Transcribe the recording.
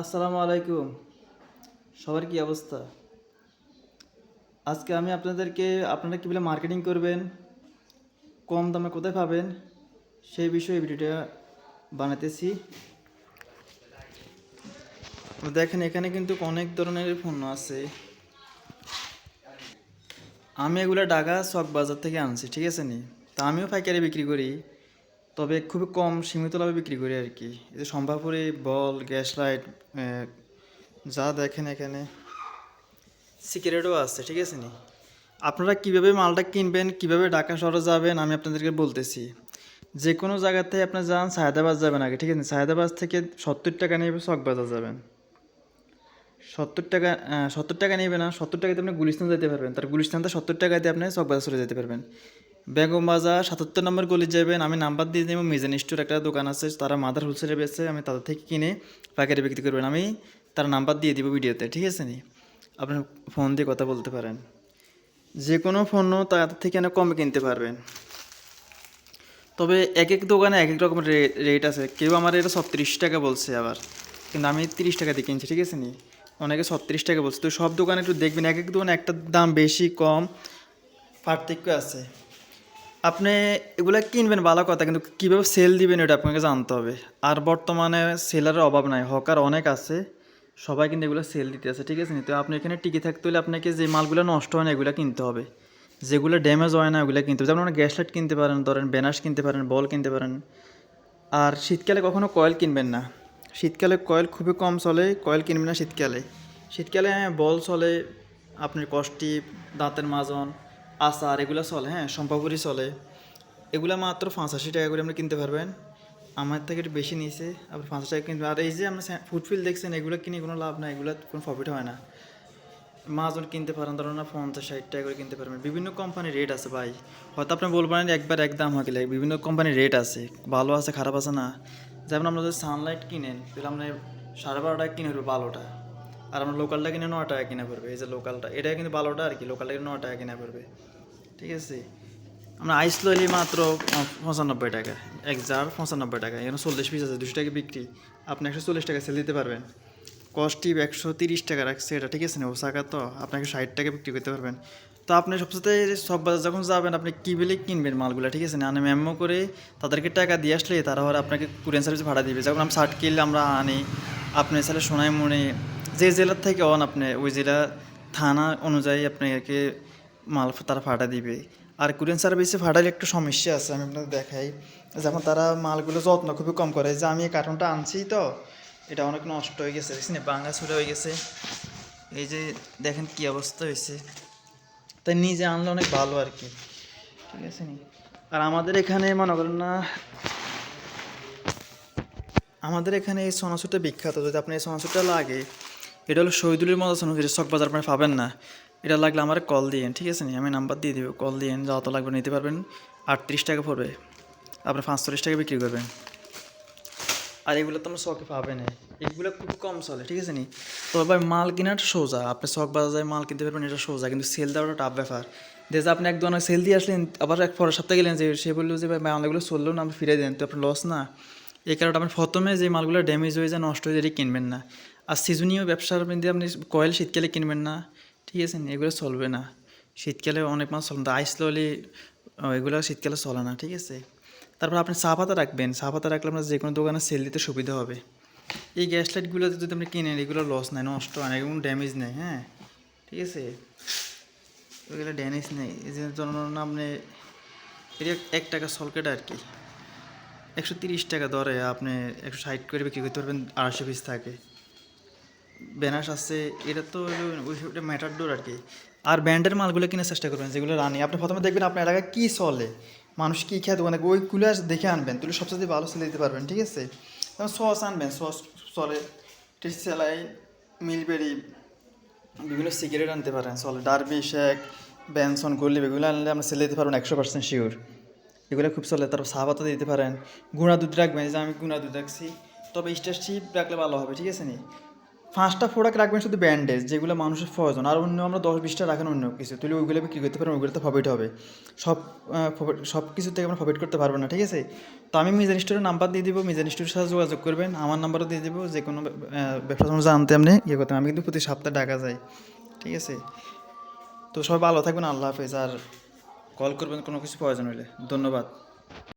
আসসালামু আলাইকুম। সবার কি অবস্থা? আজকে আমি আপনাদেরকে, আপনারা কীভাবে মার্কেটিং করবেন, কম দামে কোথায় পাবেন, সেই বিষয়ে ভিডিওটা বানাতেছি। দেখেন, এখানে কিন্তু অনেক ধরনের পণ্য আছে। আমি এগুলো ঢাকা চক বাজার থেকে আনছি, ঠিক আছে নি? তা আমিও পাইকারি বিক্রি করি। তবে খুবই কম সীমিত লাভে বিক্রি করি আর কি। এতে যে বল, গ্যাস লাইট যা দেখেন এখানে, সিগারেটও আছে, ঠিক আছে নি? আপনারা কীভাবে মালটা কিনবেন, কীভাবে ঢাকা শহরে যাবেন, আমি আপনাদেরকে বলতেছি। যে কোনো জায়গাতে আপনি যান, সায়দাবাদ যাবেন আগে, ঠিক আছে সায়দাবাদ থেকে সত্তর টাকা নিয়ে চকবাজার যাবেন। সত্তর টাকা সত্তর টাকা নেবে না, সত্তর টাকাতে আপনি গুলিস্তান যেতে পারবেন। তার গুলিস্তানতে সত্তর টাকাতে আপনি চকবাজার চলে যেতে পারবেন। বেগম বাজার সাতাত্তর নম্বর গলি যাবেন আমি নাম্বার দিয়ে দেবো মিজান স্টোর একটা দোকান আছে, তারা মাদার হোলসেলে বেচে আমি তাদের থেকে কিনে পাইকারি বিক্রি করবেন। আমি তার নাম্বার দিয়ে দিব ভিডিওতে, ঠিক আছে নি? আপনি ফোন দিয়ে কথা বলতে পারেন। যে কোনো ফোনও তাদের থেকে অনেক কমে কিনতে পারবেন। তবে এক এক দোকানে এক এক রকমের রেট আছে। কেউ আমার এটা ছত্রিশ টাকা বলছে আবার, কিন্তু আমি তিরিশ টাকা দিয়ে কিনছি, ঠিক আছে নি? অনেকে ছত্রিশ টাকা বলছে। তো সব দোকানে একটু দেখবেন, এক এক দোকানে একটা দাম বেশি, কম পার্থক্য আছে। আপনি এগুলো কিনবেন ভালো কথা, কিন্তু কীভাবে সেল দিবেন এটা আপনাকে জানতে হবে। আর বর্তমানে সেলারের অভাব নাই হকার অনেক আছে, সবাই কিন্তু এগুলো সেল দিতে আছে ঠিক আছে? তো আপনি এখানে টিকে থাকতে হলে আপনাকে যে মালগুলো নষ্ট হয় না, এগুলো কিনতে হবে। যেগুলো ড্যামেজ হয় না, ওগুলো কিনতে হবে। যেমন গ্যাস লাইট কিনতে পারেন, ধরেন ব্যানার্স কিনতে পারেন, বল কিনতে পারেন। আর শীতকালে কখনো কয়েল কিনবেন না। শীতকালে কয়েল খুবই কম চলে কয়েল কিনবেন না শীতকালে। শীতকালে বল চলে, আপনার কষ্টি, দাঁতের মাজন আচার, এগুলো চলে হ্যাঁ সম্পাপুরি চলে। এগুলো মাত্র পঁচাশি টাকা করে আপনি কিনতে পারবেন। আমার থেকে একটু বেশি নিয়েছে আপনি পঞ্চাশ টাকা কিনবেন আর এই যে আমরা ফুডফিল দেখছেন, এগুলো কিনে কোনো লাভ নাই, এগুলো কোনো প্রফিট হয় না। মাজন কিনতে পারেন, ধরুন না পঞ্চাশ ষাট টাকা করে কিনতে পারবেন। বিভিন্ন কোম্পানির রেট আছে ভাই। হয়তো আপনি বলবেন একবার এক দাম হয় গেলে বিভিন্ন কোম্পানির রেট আছে। ভালো আছে, খারাপ আছে না। যেমন আপনার যদি সানলাইট কিনেন, তাহলে আপনার সাড়ে বারো টাকা কিনে ভালোটা আর আমরা লোকালটা কিনে ন টাকা কিনে পড়বে এই যে লোকালটা এটা কিন্তু ভালোটা আর কি লোকালটা কিনে ন টাকা কিনে পড়বে ঠিক আছে? আমরা আইস লইলে মাত্র পঁচানব্বই টাকা। এক জার পঁচানব্বই টাকা। এখানে চল্লিশ পিস আছে, দুশো টাকা বিক্রি। আপনি একশো চল্লিশ টাকা সেল দিতে পারবেন। কস্টিভ একশো তিরিশ টাকা রাখছে এটা, ঠিক আছে? না ওসাকা তো। আপনাকে ষাট টাকা বিক্রি করতে পারবেন। তো আপনি সবসাথে সব বাজার যখন যাবেন, আপনি কী বলে কিনবেন মালগুলো, ঠিক আছে? না আমি মেমো করে তাদেরকে টাকা দিয়ে আসলে তারা আবার আপনাকে কুরিয়ান সার্ভিস ভাড়া দিবে। যখন আমরা ষাট কিল আমরা আনি, আপনি তাহলে সোনাই মনে যে জেলার থেকে অন আপনি, ওই জেলা থানা অনুযায়ী আপনাকে মাল তারা ভাড়া দিবে। আর কুরিয়ান সার্ভিসে ভাড়ার একটু সমস্যা আছে, আমি আপনাদের দেখাই। যেমন তারা মালগুলো যত্ন খুবই কম করে, যে আমি এই কার্টনটা আনছি তো, এটা অনেক নষ্ট হয়ে গেছে দেখছেন বাঙ্গা ছুটে হয়ে গেছে। এই যে দেখেন কি অবস্থা হয়েছে। তাই নিজে আনলে অনেক ভালো আর কি। ঠিক আছে নি? আর আমাদের এখানে মনে করেন না, আমাদের এখানে এই সোনাসুরটা বিখ্যাত। যদি আপনি এই সোনাসুরটা লাগে এটা হলো শহীদুলের মতো সোনাসুর চক বাজার আপনি পাবেন না। এটা লাগলে আমার কল দিয়েন, ঠিক আছে নি? আমি নাম্বার দিয়ে দিব কল দিয়েন যত লাগবে নিতে পারবেন। আটত্রিশ টাকা পড়বে। আপনি পাঁচচল্লিশ টাকা বিক্রি করবেন। আর এগুলো তো আমরা শখে পাবেন না। এগুলো খুব কম চলে, ঠিক আছে নি? তবে ভাই, মাল কেনাটা সোজা। আপনি শখ বাজারে মাল কিনতে পারবেন, এটা সোজা। কিন্তু সেল দেওয়াটা টাফ ব্যাপার। দেখে আপনি এক দোকানে সেল দিয়ে আসলেন, আবার এক পরের সপ্তাহে গেলেন, যে সে বলল যে, ভাই মালগুলো চলল না আপনি ফিরে দেন। তো আপনার লস না। এই কারণে আপনি প্রথমে যে মালগুলো ড্যামেজ হয়ে যায়, নষ্ট হয়ে যায় কিনবেন না। আর সিজনীয় ব্যবসার মধ্যে আপনি কয়েল শীতকালে কিনবেন না, ঠিক আছে এগুলো চলবে না। শীতকালে অনেক মাল চলবে আইস ললি এগুলো শীতকালে চলে না, ঠিক আছে? তারপর আপনি চা পাতা রাখবেন। চা পাতা রাখলে আপনার যে কোনো দোকানে সেল দিতে সুবিধা হবে। এই গ্যাস লাইটগুলো যদি আপনি কিনেন, এগুলো লস নাই, নষ্ট হয় না ড্যামেজ নেই হ্যাঁ? ঠিক আছে? ওইগুলো ড্যামেজ নেই। এই যে ধরুন আপনি, এটা এক টাকা সলকেট আর কি। একশো তিরিশ টাকা দরে আপনি একশো ষাট করে বিক্রি করতে পারবেন, আড়াইশো পিস থাকে। ব্যানার্স আছে, এটা তো হলো ওই ওটা ম্যাটার ডোর আর কি। আর ব্যান্ডের মালগুলো কেনার চেষ্টা করবেন, যেগুলো রানি। আপনি প্রথমে দেখবেন আপনার এলাকায় কী চলে, মানুষ কী খেয়ে দোকানে ওইগুলো দেখে আনবেন তাহলে সবচেয়ে ভালো সেলে দিতে পারবেন, ঠিক আছে? যেমন সস আনবেন, সস চলে সেলাই, মিলবেরি, বিভিন্ন সিগারেট আনতে পারেন, চলে ডারবি, শেক, ব্যানসন গলিব এগুলো আনলে আমরা সেলে দিতে পারবেন একশো পার্সেন্ট শিওর এগুলো খুব চলে, তারপর সাহাবাতা দিতে পারেন। গুঁড়া দুধ রাখবেন যে আমি গুঁড়া দুধ রাখছি, তবে স্টার শিপ রাখলে ভালো হবে, ঠিক আছে নি? পাঁচটা প্রোডাক্ট রাখবেন শুধু ব্যান্ডেজ যেগুলো মানুষের প্রয়োজন। আর অন্য আমরা দশ, বিশটা রাখেন অন্য কিছু। তাহলে ওইগুলো বিক্রি করতে পারেন, ওইগুলোতে প্রফিট হবে। সব সব কিছু থেকে আমরা প্রফিট করতে পারব না, ঠিক আছে? তো আমি মিজান স্টোরের নাম্বার দিয়ে দিব, মিজান স্টোরের সাথে যোগাযোগ করবেন। আমার নাম্বারও দিয়ে দিব, যে কোনো ব্যবসা সম্বন্ধে জানতে আপনি ইয়ে করতে আমি কিন্তু প্রতি সপ্তাহে ডাকা যাই, ঠিক আছে? তো সবাই ভালো থাকবেন, আল্লাহ হাফেজ। আর কল করবেন, কোনো কিছু প্রয়োজন হলে। ধন্যবাদ।